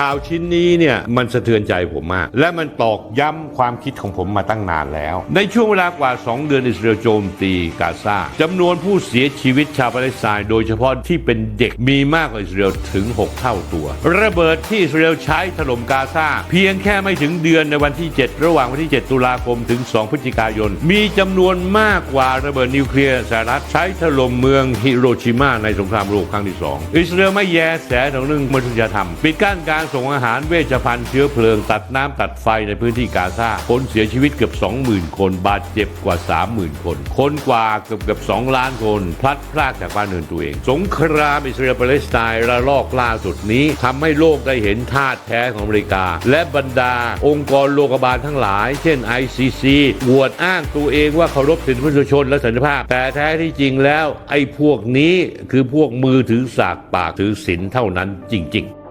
ข่าวชิ้นนี้เนี่ยมันสะเทือนใจผมมาก และมันตอกย้ำความคิดของผมมาตั้งนานแล้ว ในช่วงเวลากว่า 2 เดือนอิสราเอลโจมตีกาซาจำนวนผู้เสียชีวิตชาวปาเลสไตน์โดยเฉพาะที่เป็นเด็กมีมากกว่าอิสราเอลถึง 6 เท่าตัว ระเบิดที่อิสราเอลใช้ถล่มกาซาเพียงแค่ไม่ถึงเดือนในวันที่ 7 ระหว่างวันที่ 7 ตุลาคมถึง 2 พฤศจิกายน มีจำนวนมากกว่าระเบิดนิวเคลียร์สหรัฐใช้ถล่มเมืองฮิโรชิมาในสงครามโลกครั้งที่ 2 อิสราเอลไม่แยแสถึงเรื่องมนุษยธรรมปิดกั้นการส่งอาหารเวชภัณฑ์เชื้อเพลิง ตัดน้ำตัดไฟในพื้นที่กาซาคนเสียชีวิตเกือบ 20,000 คน บาดเจ็บกว่า 30,000 คน คนกว่าเกือบเกือบ 2 ล้านคน พลัดพรากจากบ้านเรือนตัวเอง สงครามอิสราเอลปาเลสไตน์ระลอกล่าสุดนี้ทำให้โลกได้เห็นท่าแท้ของอเมริกา และบรรดา องค์กรโลกบาลทั้งหลาย เช่น ICC อวดอ้างตัวเองว่าเคารพสิทธิมนุษยชนและสันติภาพ แต่แท้ที่จริงแล้วไอ้พวกนี้คือพวกมือถือสากปากถือศีลเท่านั้นจริง ๆ